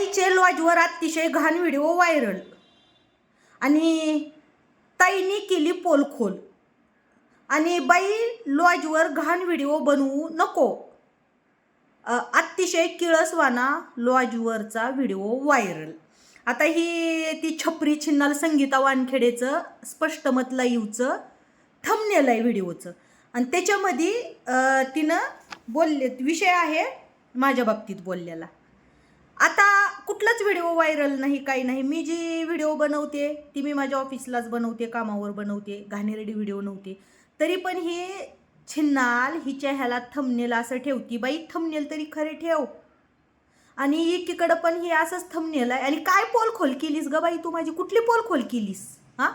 बाईचे लॉजवर अतिशय घाण video viral. आणि ताईनी केली पोलखोल. आणि बाई लॉजवर घाण व्हिडिओ बनवू नको. अतिशय किळसवाना लॉजवरचा व्हिडिओ व्हायरल. आता ही ती छपरी छिन्नाल संगीता वानखेडेचं स्पष्ट मत लाईव्हचं थंबनेल आहे व्हिडिओचं. आणि त्याच्यामध्ये तिनं बोलले विषय आहे माझ्या बाबतीत बोललेला. आता कुठलाच व्हिडिओ व्हायरल नाही काही नाही. मी जी व्हिडिओ बनवते ती मी माझ्या ऑफिसलाच बनवते कामावर बनवते घाणेरडी व्हिडिओ नव्हते. तरी पण ही छिन्नाल हिच्या ह्याला थमनेल असं ठेवती. बाई थमनेल तरी खरे ठेव. आणि एकीकडं पण ही असंच थमनेल आहे. आणि काय पोल खोल केलीस ग बाई तू माझी? कुठली पोल खोल केलीस? हां?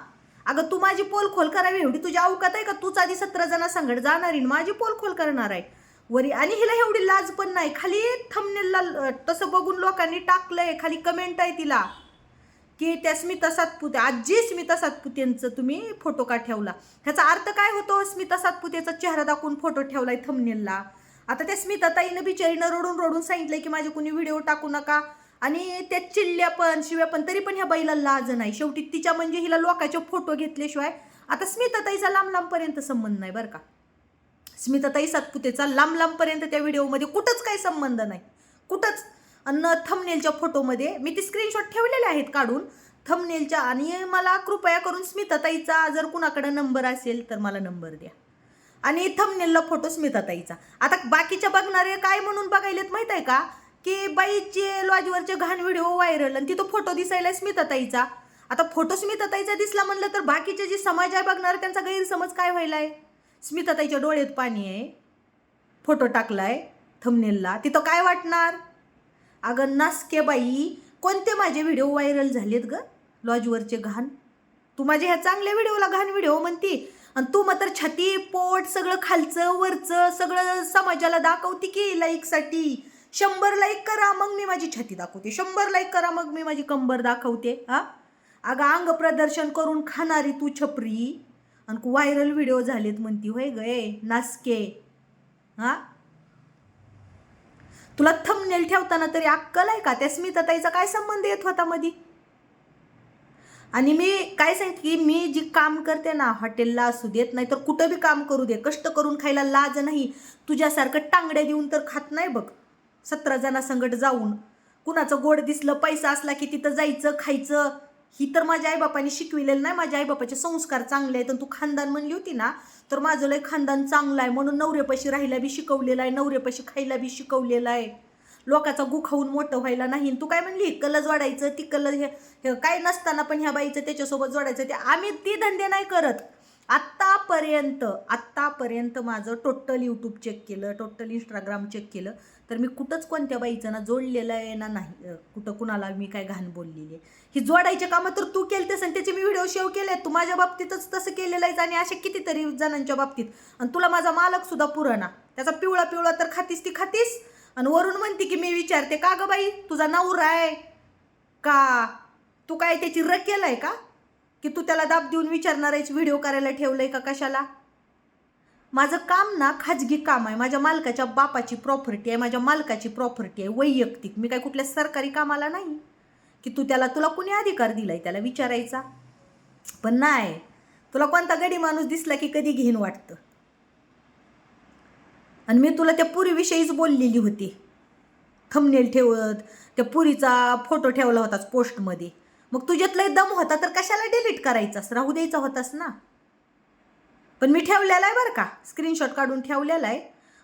अगं तू माझी पोल खोल करावी एवढी तुझ्या अवकात आहे का? तूच आधी सतरा जणा संगड जाणार आहे माझी पोल खोल करणार आहे. वरी आणि हिला एवढी लाज पण नाही. खाली थमनेलला तसं बघून लोकांनी टाकलंय. खाली कमेंट आहे तिला. की त्या स्मिता सातपुते आजी स्मिता सातपुतेंचं तुम्ही फोटो का ठेवला? ह्याचा अर्थ काय होतो? स्मिता सातपुतेचा चेहरा दाखवून फोटो ठेवलाय थमनेलला आता त्या स्मिता ताईनं बिचारीनं रडून रडून सांगितलंय की माझे कुणी व्हिडिओ टाकू नका. आणि त्या चिल्ल्या पण शिव्या पण तरी पण ह्या बाईला लाज नाही. शेवटी तिच्या म्हणजे हिला लोकांचे फोटो घेतल्याशिवाय आता स्मिता ताईचा लांब लांबपर्यंत संबंध नाही बरं का. स्मिताताई सातपुतेचा लांब लांबपर्यंत त्या व्हिडिओमध्ये कुठंच काही संबंध नाही. कुठंच. अन्न थमनेलच्या फोटोमध्ये मी ते स्क्रीनशॉट ठेवलेले आहेत काढून थमनेलच्या आणि मला कृपया करून स्मिताताईचा जर कुणाकडे नंबर असेल तर मला नंबर द्या. आणि थमनेलला फोटो स्मिताताईचा. आता बाकीच्या बघणारे काय म्हणून बघायलेत माहीत आहे का? की बाईचे लॉजवरचे घाण व्हिडिओ व्हायरल आणि तिथं फोटो दिसायला स्मिताताईचा. आता फोटो स्मिताताईचा दिसला म्हणलं तर बाकीचे जे समाज आहे बघणार त्यांचा गैरसमज काय व्हायला आहे स्मिताताईच्या डोळ्यात पाणी आहे. फोटो टाकलाय थमनेलला तिथं काय वाटणार? अगं नासके बाई कोणते माझे व्हिडिओ व्हायरल झालेत ग? लॉजवरचे घाण. तू माझ्या ह्या चांगल्या व्हिडिओला घाण व्हिडिओ म्हणती. आणि तू मात्र छाती पोट सगळं खालचं वरचं सगळं समाजाला दाखवते की लाईकसाठी शंभर लाईक करा मग मी माझी छाती दाखवते. शंभर लाईक करा मग मी माझी कंबर दाखवते हा? अगं अंग प्रदर्शन करून खाणारी तू छपरी. आणि व्हायरल व्हिडिओ झालेत म्हणती होय गे नासके. हा? तुला थंबनेल ठेवताना तरी अक्कल आहे का? त्या स्मिताताईचा काय संबंध येत होता मधी? आणि मी काय सांगते की मी जी काम करते ना हॉटेलला असू देत नाही तर कुठं बी काम करू दे. कष्ट करून खायला लाज नाही. तुझ्यासारखं टांगड्या देऊन तर खात नाही बघ. सतरा जणांसंगट जाऊन. कुणाचं गोड दिसलं पैसा असला की तिथं जायचं खायचं. ही तर माझ्या आईबापाने शिकविलेलं नाही. माझ्या आईबापाचे संस्कार चांगले आहेत आणि तू खानदान म्हणली होती ना तर माझं लय खानदान चांगलं आहे म्हणून नवरेपाशी राहायला बी शिकवलेलं आहे नवरेपाशी खायला बी शिकवलेलं आहे. लोकाचा गु खाऊन मोठं व्हायला नाही. तू काय म्हणली कलज जोडायचं ती कल हे हे काय नसताना पण ह्या बाईचं त्याच्यासोबत जोडायचं ते आम्ही ती धंदे नाही करत. आत्तापर्यंत आत्तापर्यंत माझं टोटल यूट्यूब चेक केलं टोटल इंस्टाग्राम चेक केलं. तर मी कुठंच कोणत्या बाईचं ना जोडलेलं आहे ना नाही. कुठं कुणाला मी काय घाण बोललेली आहे. ही जोडायचे कामं तर तू केलतेस आणि त्याचे मी व्हिडिओ शेव केले तू माझ्या बाबतीतच तसं केलेलं आहेस आणि अशा कितीतरी जणांच्या बाबतीत. आणि तुला माझा मालक सुद्धा पुराणा. त्याचा पिवळा पिवळा तर खातीस ती खातीस. आणि वरून म्हणते की मी विचारते का ग बाई? तुझा नवरा आहे का? तू काय त्याची रकेल आहे का? की तू त्याला दाब देऊन विचारणार आहेस? व्हिडिओ करायला ठेवलं आहे का कशाला? माझं काम ना खाजगी काम आहे. माझ्या मालकाच्या बापाची प्रॉपर्टी आहे माझ्या मालकाची प्रॉपर्टी आहे वैयक्तिक. मी काय कुठल्या सरकारी कामाला नाही की तू त्याला तुला कुणी अधिकार दिलाय त्याला विचारायचा? पण नाही. तुला कोणता गडी माणूस दिसला की कधी घेईन वाटतं? आणि मी तुला त्या पुरीविषयीच बोललेली होती. थंबनेल ठेवत त्या पुरीचा फोटो ठेवला होताच पोस्टमध्ये मग तुझ्यातला दम होता तर कशाला डिलीट करायचास? राहू द्यायचा होतास ना? पण मी ठेवलेला आहे बरं का. स्क्रीनशॉट काढून ठेवलेला आहे.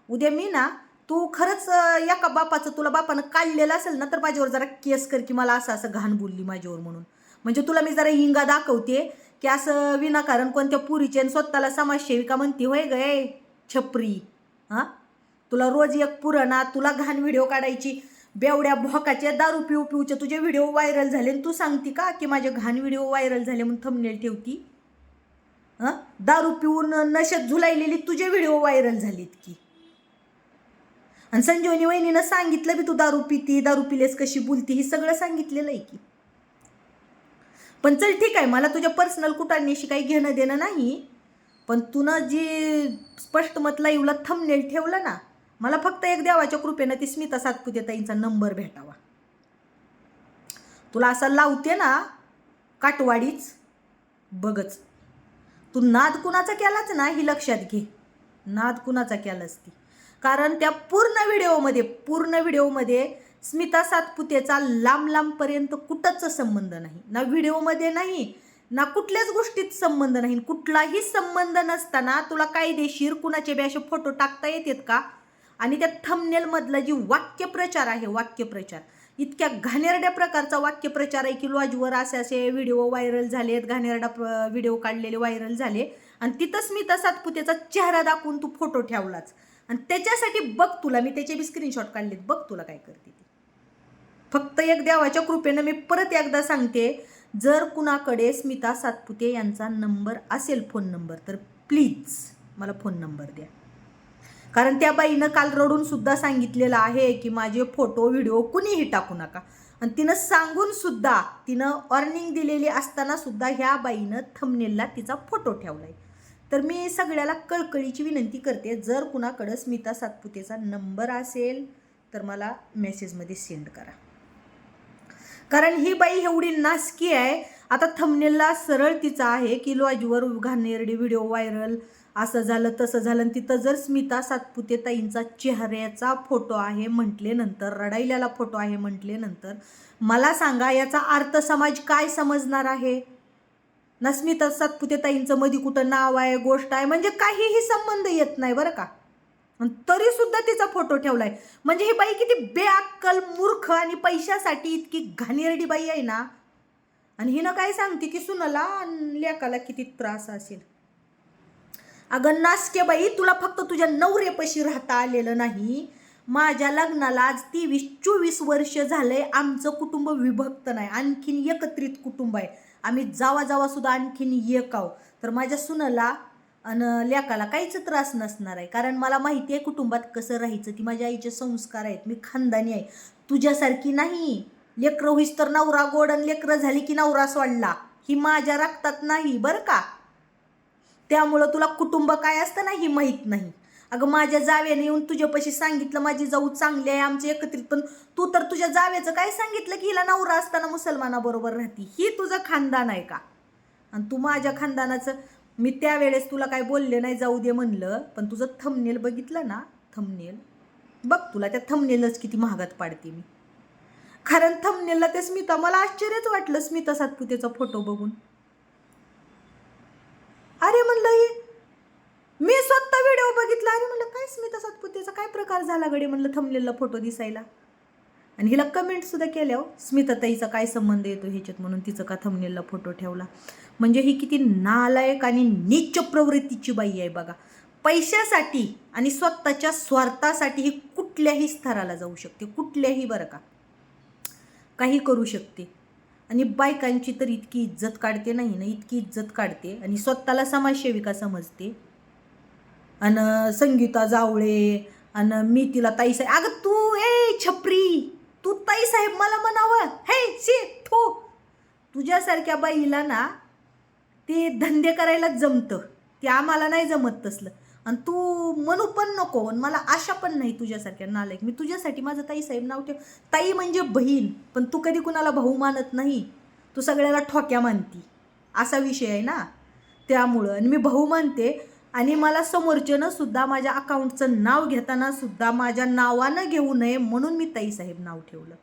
उद्या मी ना तू खरंच या एका बापाचं तुला बापानं काढलेलं असेल ना तर माझ्यावर जरा केस कर की मला असं असं घाण बोलली माझ्यावर म्हणून. म्हणजे तुला मी जरा हिंगा दाखवते की असं विनाकारण कोणत्या पुरीचे आणि स्वतःला समाजसेविका म्हणते होय गय छपरी. हां? तुला रोज एक पुराणा तुला घाण व्हिडिओ काढायची. बेवड्या भोकाचे दारू पिऊ पिऊचे तुझे व्हिडिओ व्हायरल झाले आणि तू सांगती का की माझे घाण व्हिडिओ व्हायरल झाले म्हणून थंबनेल ठेवती? हं? दारू पिऊन नशेत झुलायलेली तुझे व्हिडिओ व्हायरल झालीत की. आणि संजीवनी वहिनीनं सांगितलं बी तू दारू पिती दारू पिलेस कशी बोलती हे सगळं सांगितलेलं आहे की. पण चल ठीक आहे मला तुझ्या पर्सनल कुटांनीशी काही घेणं देणं नाही पण तुनं जी स्पष्ट मत लाईव्हला थंबनेल ठेवलं ना मला फक्त एक देवाच्या कृपेनं ती स्मिता सातपुते ताईंचा नंबर भेटावा. तुला असा लावते ना काटवाडीच बघच. तू नाद कुणाचा केलाच ना ही लक्षात घे. नाद कुणाचा केलाच ती? कारण त्या पूर्ण व्हिडिओमध्ये पूर्ण व्हिडिओमध्ये स्मिता सातपुतेचा लांब लांबपर्यंत कुठंच संबंध नाही. ना व्हिडिओमध्ये नाही ना कुठल्याच गोष्टीत संबंध नाही. कुठलाही संबंध नसताना तुला कायदेशीर कुणाचे बी असे फोटो टाकता येतात का? आणि त्या थमनेलमधला जी वाक्यप्रचार आहे वाक्यप्रचार इतक्या घाणेरड्या प्रकारचा वाक्यप्रचार आहे की लॉजवर असे असे व्हिडिओ व्हायरल झालेत घाणेरडा व्हिडिओ काढलेले व्हायरल झाले. आणि तिथं स्मिता सातपुतेचा चेहरा दाखवून तू फोटो ठेवलाच. आणि त्याच्यासाठी बघ तुला मी त्याचे बी स्क्रीनशॉट काढलेत. बघ तुला काय करते फक्त एक देवाच्या कृपेनं मी परत एकदा सांगते जर कुणाकडे स्मिता सातपुते यांचा नंबर असेल फोन नंबर तर प्लीज मला फोन नंबर द्या. कारण त्या बाईनं काल रडून सुद्धा सांगितलेलं आहे की माझे फोटो व्हिडिओ कुणीही टाकू नका. आणि तिनं सांगून सुद्धा तिनं वॉर्निंग दिलेली असताना सुद्धा ह्या बाईनं थमनेलला तिचा फोटो ठेवलाय. तर मी सगळ्याला कळकळीची विनंती करते जर कुणाकडं स्मिता सातपुतेचा नंबर असेल तर मला मेसेजमध्ये सेंड करा. कारण ही बाई एवढी नासकी आहे. आता थमनेलला सरळ तिचा आहे की लॉजवर घाणेरडी व्हिडिओ व्हायरल असं झालं तसं झालं. आणि तिथं जर स्मिता सातपुते ताईंचा चेहऱ्याचा फोटो आहे म्हटल्यानंतर रडायल्याला फोटो आहे म्हटल्यानंतर मला सांगा याचा अर्थ समाज काय समजणार आहे? ना स्मिता सातपुते ताईंचं मध्ये कुठं नाव आहे गोष्ट आहे म्हणजे काहीही संबंध येत नाही बरं का. आणि तरी सुद्धा तिचा फोटो ठेवलाय. म्हणजे ही बाई किती बेअक्कल मूर्ख आणि पैशासाठी इतकी घाणेरडी बाई आहे ना. आणि हिनं काय सांगते की सुनाला आणि लेकाला किती त्रास असेल. अगं नासके बाई तुला फक्त तुझ्या नवरेपाशी राहता आलेलं नाही. माझ्या लग्नाला आज तेवीस चोवीस वर्ष झालंय आमचं कुटुंब विभक्त नाही आणखीन एकत्रित कुटुंब आहे. आम्ही जावा जावा सुद्धा आणखीन एक आहो. तर माझ्या सुनाला आणि लेकाला काहीच त्रास नसणार आहे. कारण मला माहिती आहे कुटुंबात कसं राहायचं ती माझ्या आईचे संस्कार आहेत. मी खानदानी आहे. तुझ्यासारखी नाही. लेकरं होईस तर नवरा गोड आणि लेकरं झाली की नवरा सोडला. ही माझ्या रक्तात नाही बरं का? त्यामुळं तुला कुटुंब काय असतं ना ही माहीत नाही. अगं माझ्या जावेने येऊन तुझ्यापाशी सांगितलं माझी जाऊ चांगली आहे आमचे एकत्रित पण तू तर तुझ्या जावेचं काय सांगितलं की हिला नवरा असताना मुसलमानाबरोबर राहती? ही तुझं खानदान आहे का? आणि तू माझ्या खानदानाचं मी त्यावेळेस तुला काय बोलले नाही जाऊ दे म्हणलं पण तुझं थमनेल बघितलं ना थमनेल बघ तुला त्या थमनेलच किती महागात पाडते मी. कारण थमनेलला ते स्मिता मला आश्चर्यच वाटलं स्मिता सातपुतेचा फोटो बघून. अरे म्हणलं हे मी स्वतः व्हिडिओ बघितला. अरे म्हणलं काय स्मिता सातपुतेचा? काय प्रकार झाला गडे म्हणलं थंबनेलला फोटो दिसायला? आणि हिला कमेंटसुद्धा केल्या हो स्मिता ताईचा काय संबंध येतो ह्याच्यात? म्हणून तिचं का थंबनेलला फोटो ठेवला? म्हणजे ही किती नालायक आणि नीच प्रवृत्तीची बाई आहे बघा. पैशासाठी आणि स्वतःच्या स्वार्थासाठी ही कुठल्याही स्तराला जाऊ शकते. कुठल्याही बरं का. काही करू शकते. आणि बायकांची तर इतकी इज्जत काढते नाही ना इतकी इज्जत काढते आणि स्वतःला समाजसेविका समजते. आणि संगीता जावळे आणि मी तिला ताई साहेब अगं तू ए छपरी तू ताई साहेब मला म्हणावं. हे शी थो. तुझ्यासारख्या बाईला ना ते धंदे करायला जमतं. ते आम्हाला नाही जमत तसलं. आणि तू म्हणू पण नको आणि मला आशा पण नाही तुझ्यासारख्या नालायक. मी तुझ्यासाठी माझं ताई साहेब नाव ठेव. ताई म्हणजे बहीण पण तू कधी कुणाला भाऊ मानत नाही. तू सगळ्याला ठोक्या मानती. असा विषय आहे ना? त्यामुळं. आणि मी भाऊ मानते. आणि मला समोरच्यानं सुद्धा माझ्या अकाउंटचं नाव घेताना सुद्धा माझ्या नावानं घेऊ नये म्हणून मी ताईसाहेब नाव ठेवलं.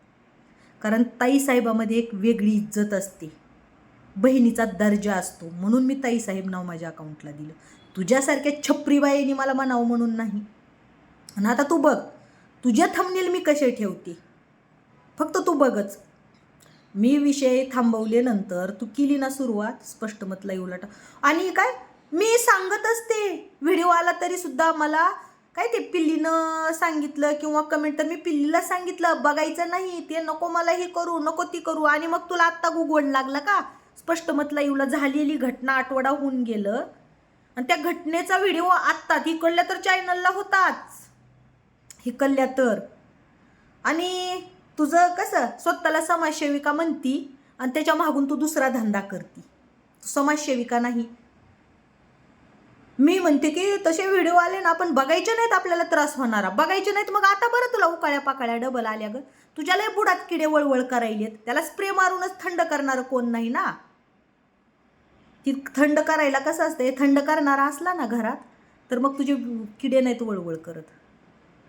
कारण ताईसाहेबामध्ये एक वेगळी इज्जत असते. बहिणीचा दर्जा असतो म्हणून मी ताईसाहेब नाव माझ्या अकाउंटला दिलं. तुझ्यासारख्या छप्रीबाईने मला म्हणावं म्हणून नाही. आणि आता तू बघ तुझ्या थंबनेल मी कसे ठेवते? फक्त तू बघच. मी विषय थांबवल्यानंतर तू केली ना सुरुवात? स्पष्ट मत उलट. आणि काय? मी सांगत असते व्हिडिओ आला तरी सुद्धा मला काय ते पिल्लीनं सांगितलं किंवा कमेंट तर मी पिल्लीला सांगितलं बघायचं नाही ते नको मला हे करू नको ती करू. आणि मग तुला आत्ता गुगवण लागला का? स्पष्ट मतला येऊला झालेली घटना आठवडा होऊन गेलं. आणि त्या घटनेचा व्हिडिओ आत्ता हिकडल्या तर चॅनलला होताच. हिकडल्या तर. आणि तुझं कसं स्वतःला समाजसेविका म्हणती आणि त्याच्या मागून तू दुसरा धंदा करती. तू समाजसेविका नाही. मी म्हणते की तसे व्हिडिओ आले ना आपण बघायचे नाहीत आपल्याला त्रास होणारा. बघायचे नाहीत मग आता बरं तुला उकाळ्या पाकाळ्या डबल आल्या ग. तुझ्या बुडात किडे वळवळ करायलेत. त्याला स्प्रे मारूनच थंड करणारं कोण नाही ना? ती थंड करायला कसं असतं? थंड करणारा असला ना घरात तर मग तुझे किडे नाहीत वळवळ करत.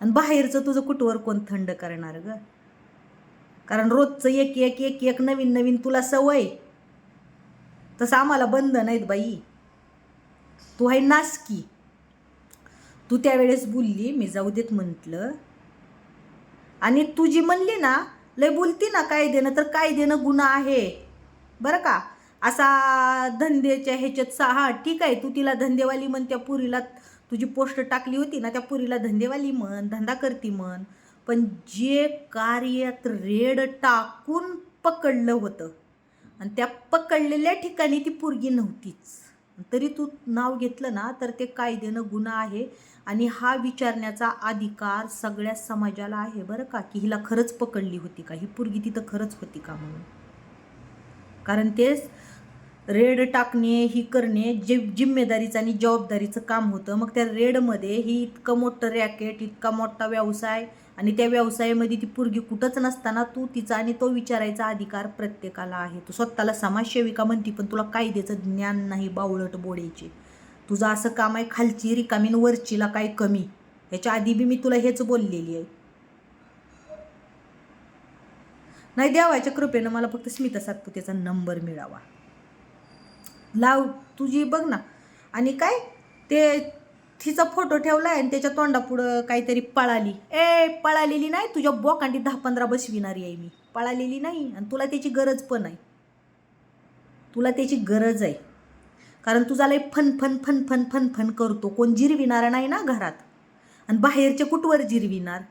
आणि बाहेरचं तुझं कुठवर कोण थंड करणार ग? कारण रोजचं एक एक एक एक नवीन नवीन तुला सवय. तसं आम्हाला बंद नाहीत बाई. तू आहे नासकी. तू त्यावेळेस बोलली मी जाऊ देत म्हटलं. आणि तू जी म्हणली ना लय बोलती ना काय देणं तर काय देणं गुन्हा आहे. बरं का? असा धंद्याच्या ह्याच्यात सा हा ठीक आहे तू तिला धंदेवाली म्हण त्या पुरीला तुझी पोस्ट टाकली होती ना त्या पुरीला धंदेवाली म्हण धंदा करती म्हण. पण जे कार्यात रेड टाकून पकडलं होतं आणि त्या पकडलेल्या ठिकाणी ती पोरगी नव्हतीच. तरी तू नाव घेतलं ना तर ते कायद्यानं गुन्हा आहे आणि हा विचारण्याचा अधिकार सगळ्या समाजाला आहे बरं का की हिला खरंच पकडली होती का? ही पुरगी तिथं खरंच होती का म्हणून? कारण तेच रेड टाकणे ही करणे जे जिम्मेदारीचं आणि जबाबदारीचं काम होतं. मग त्या रेडमध्ये ही इतकं मोठं रॅकेट इतका मोठा व्यवसाय आणि त्या व्यवसायामध्ये ती पोरगी कुठंच नसताना तू तिचा आणि तो विचारायचा अधिकार प्रत्येकाला आहे. तू स्वतःला समाजसेविका म्हणती पण तुला कायद्याचं ज्ञान नाही बावळट बोडायचे तुझं असं काम आहे खालची रिकामीन वरचीला काय कमी? ह्याच्या आधी बी मी तुला हेच बोललेली आहे. नाही देवाच्या कृपेनं मला फक्त स्मिता सातपुतेचा नंबर मिळावा. लाव तुझी बघ ना. आणि काय ते तिचा फोटो ठेवला आणि त्याच्या तोंडापुढं काहीतरी पळाली. ए पळालेली नाही तुझ्या बोकांडी दहा पंधरा बसविणारी आहे मी. पळालेली नाही आणि तुला त्याची गरज पण आहे तुला त्याची गरज आहे. कारण तुझा लय fun fun fun fun fun fun करतो. कोण जिरविणार नाही ना घरात. आणि बाहेरचे कुठवर जिरविणार?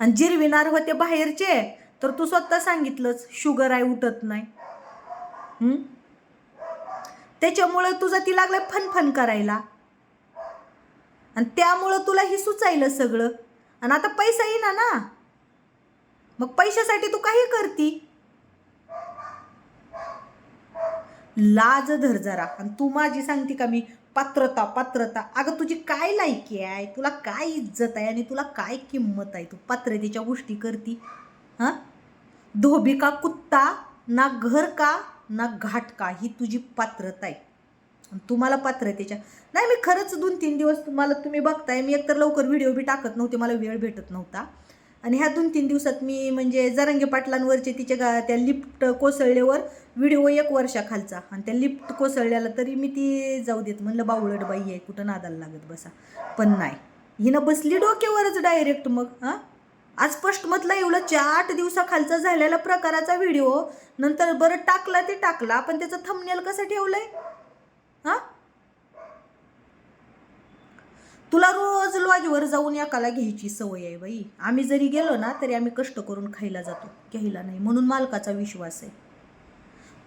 आणि जिरविणार होते बाहेरचे तर तू स्वतः सांगितलंच शुगर आहे उठत नाही. त्याच्यामुळं तुझं ती लागलं फनफन करायला. आणि त्यामुळं तुला हे सुचायलं सगळं. आणि आता पैसा येईना ना. मग पैशासाठी तू काही करती? लाज धर जरा. आणि तू माझी सांगते का मी? पात्रता पात्रता. अगं तुझी काय लायकी आहे? तुला काय इज्जत आहे? आणि तुला काय किंमत आहे? तू पात्रतेच्या गोष्टी करती. हां? धोबी का कुत्ता ना घर का ना घाट का ही तुझी पात्रता आहे. आणि तुम्हाला पात्रतेच्या नाही मी खरंच दोन तीन दिवस तुम्हाला तुम्ही बघताय मी एकतर लवकर व्हिडिओ बी टाकत नव्हते मला वेळ भेटत नव्हता. आणि ह्या दोन तीन दिवसात मी म्हणजे जरंगे पाटलांवरचे तिच्या गा त्या लिफ्ट कोसळल्यावर व्हिडिओ एक वर्षाखालचा. आणि त्या लिफ्ट कोसळल्याला तरी मी ती जाऊ देत म्हणलं बावळट बाई आहे कुठं नादाला लागत बसा. पण नाही. हिनं बसली डोक्यावरच डायरेक्ट मग हां? आज स्पष्ट एवढं चार आठ दिवसाखालचा झालेला प्रकाराचा व्हिडिओ नंतर बरं टाकला ते टाकला पण त्याचं थंबनेल कसं ठेवलंय? हां? तुला रोज लॉजवर जाऊन एकाला घ्यायची सवय आहे बाई. आम्ही जरी गेलो ना तरी आम्ही कष्ट करून खायला जातो घ्यायला नाही म्हणून मालकाचा विश्वास आहे.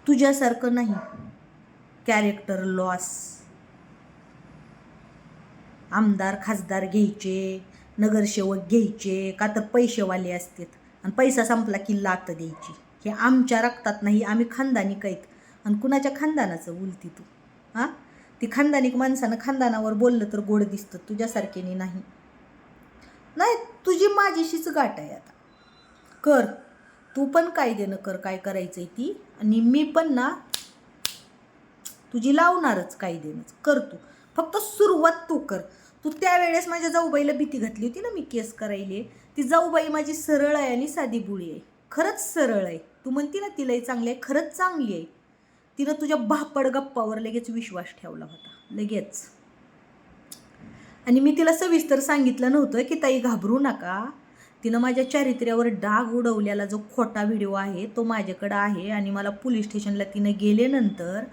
तुझ्यासारखं नाही. कॅरेक्टर लॉस आमदार खासदार घ्यायचे. नगरसेवक घ्यायचे का तर पैसेवाले असतात. आणि पैसा संपला की लात द्यायची. हे आमच्या रक्तात नाही आम्ही खानदानी कैत आणि कुणाच्या खानदानाचं बोलती तू? हां ती खानदानिक माणसानं खानदानावर बोललं तर गोड दिसतं तुझ्यासारखेने नाही. नाही तुझी माझीशीच गाठ आहे आता. कर. तू पण कायदेनं कर काय करायचं आहे ती. आणि मी पण ना तुझी लावणारच काय कर तू. फक्त सुरुवात तू कर. तू त्यावेळेस माझ्या जाऊबाईला भीती घातली होती ना मी केस करायले. ती जाऊबाई माझी सरळ आहे आणि साधी बुळी आहे. खरंच सरळ आहे. तू म्हणती ना तिलाही चांगली आहे. खरंच चांगली आहे. तिनं तुझ्या भापड गप्पावर लगेच विश्वास ठेवला होता. लगेच. आणि मी तिला सविस्तर सांगितलं नव्हतं की ताई घाबरू नका. तिनं माझ्या चारित्र्यावर डाग उडवलेला जो खोटा व्हिडिओ आहे तो माझ्याकडं आहे आणि मला पोलीस स्टेशनला तिनं गेल्यानंतर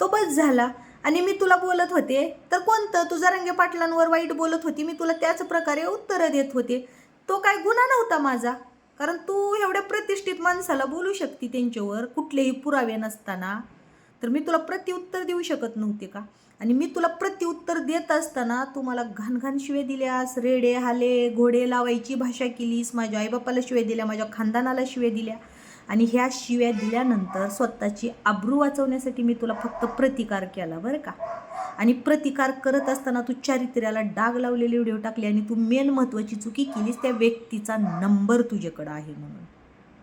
तो बस झाला. आणि मी तुला बोलत होते तर कोणतं? तुझा रंगे पाटलांवर वाईट बोलत होती मी तुला त्याच प्रकारे उत्तरं देत होते. तो काय गुन्हा नव्हता माझा. कारण तू एवढ्या प्रतिष्ठित माणसाला बोलू शकते त्यांच्यावर कुठलेही पुरावे नसताना. तर मी तुला प्रत्युत्तर देऊ शकत नव्हते का? आणि मी तुला प्रत्युत्तर देत असताना तू मला घाणघाण शिवे दिल्यास रेडे हाले घोडे लावायची भाषा केलीस माझ्या आईबापाला शिवे दिल्या माझ्या खानदानाला शिवे दिल्या. आणि ह्या शिव्या दिल्यानंतर स्वतःची आब्रू वाचवण्यासाठी मी तुला फक्त प्रतिकार केला बरं का? आणि प्रतिकार करत असताना तू चारित्र्याला डाग लावलेले व्हिडिओ टाकले आणि तू मेन महत्त्वाची चुकी केलीस त्या व्यक्तीचा नंबर तुझ्याकडं आहे म्हणून.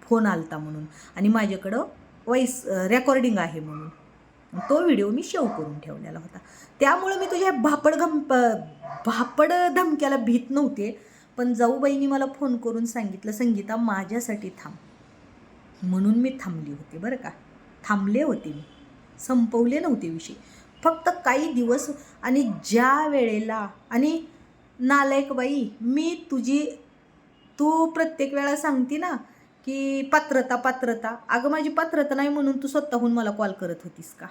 फोन आलता म्हणून. आणि माझ्याकडं वॉईस रेकॉर्डिंग आहे म्हणून. तो व्हिडिओ मी शेव करून ठेवलेला होता. त्यामुळे मी तुझ्या भापड घम भापड धमक्याला भीत नव्हते पण जाऊबाईनी मला फोन करून सांगितलं संगीता माझ्यासाठी थांब. म्हणून मी थांबली होते बरं का? थांबले होते मी. संपवले नव्हते विषय. फक्त काही दिवस आणि ज्या वेळेला आणि नालायक बाई मी तुझी तू प्रत्येक वेळा सांगते ना की पात्रता पात्रता. अगं माझी पात्रता नाही म्हणून तू स्वतःहून मला कॉल करत होतीस का?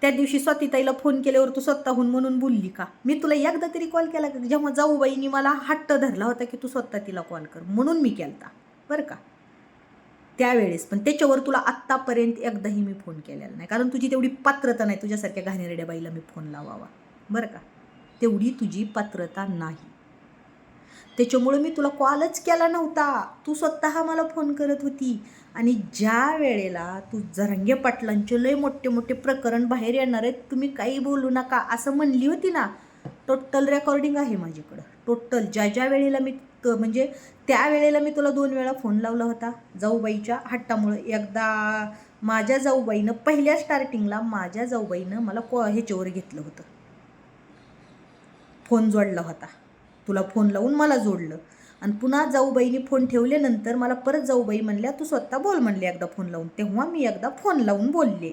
त्या दिवशी स्वातीताईला फोन केल्यावर तू स्वतःहून म्हणून बोलली का? मी तुला एकदा तरी कॉल केला का? जेव्हा जाऊबाईनी मला हट्ट धरला होता की तू स्वतः तिला कॉल कर. म्हणून मी केलता. बरं का? त्यावेळेस. पण त्याच्यावर तुला आत्तापर्यंत एकदाही मी फोन केलेला नाही. कारण तुझी तेवढी पात्रता नाही तुझ्यासारख्या घाणेरड्या बाईला मी फोन लावावा. बरं का? तेवढी तुझी पात्रता नाही. त्याच्यामुळं मी तुला कॉलच केला नव्हता. तू स्वतः मला फोन करत होती. आणि ज्या वेळेला तू जरंगे पाटलांचे लय मोठे मोठे प्रकरण बाहेर येणार आहेत तुम्ही काही बोलू नका. असं म्हणली होती ना टोटल रेकॉर्डिंग आहे माझ्याकडं. टोटल ज्या ज्या वेळेला मी क म्हणजे त्यावेळेला मी तुला दोन वेळा फोन लावला होता जाऊबाईच्या हट्टामुळं. एकदा माझ्या जाऊबाईनं पहिल्या स्टार्टिंगला माझ्या जाऊबाईनं मला कॉ ह्याच्यावर घेतलं होतं. फोन जोडला होता. तुला फोन लावून मला जोडलं. आणि पुन्हा जाऊबाईने फोन ठेवल्यानंतर मला परत जाऊबाई म्हणल्या तू स्वतः बोल म्हणले एकदा फोन लावून. तेव्हा मी एकदा फोन लावून बोलले.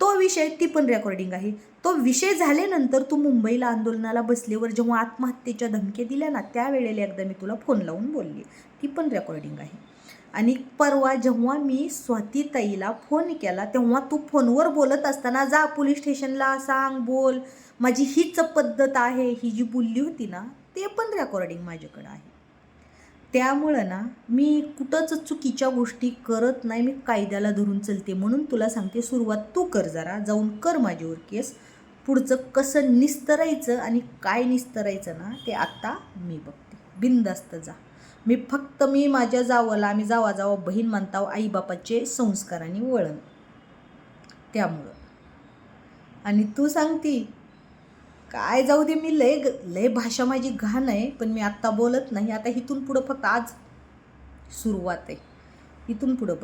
तो विषय ती पण रेकॉर्डिंग आहे. तो विषय झाल्यानंतर तू मुंबईला आंदोलनाला बसल्यावर जेव्हा आत्महत्येच्या धमक्या दिल्या ना त्यावेळेला एकदा मी तुला फोन लावून बोलली. ती पण रेकॉर्डिंग आहे. आणि परवा जेव्हा मी स्वातीताईला फोन केला तेव्हा तू फोनवर बोलत असताना जा पोलीस स्टेशनला सांग बोल. माझी हीच पद्धत आहे ही जी बोलली होती ना ते पण रेकॉर्डिंग माझ्याकडं आहे. त्यामुळं ना मी कुठंच चुकीच्या गोष्टी करत नाही मी कायद्याला धरून चलते. म्हणून तुला सांगते सुरुवात तू कर जरा जाऊन कर माझ्यावर केस. पुढचं कसं निस्तरायचं आणि काय निस्तरायचं ना ते आत्ता मी बघते. बिंदास्त जा. मी फक्त मी माझ्या जावाला आम्ही जावा जावा बहीण मानताव आईबापाचे संस्कार आणि वळण. त्यामुळं. आणि तू सांगती काय जाऊ दे मी लय ग- लय भाषा माझी घाण आहे पण मी आत्ता बोलत नाही. आता इथून पुढं फक्त आज सुरुवात आहे. इथून पुढं बघ.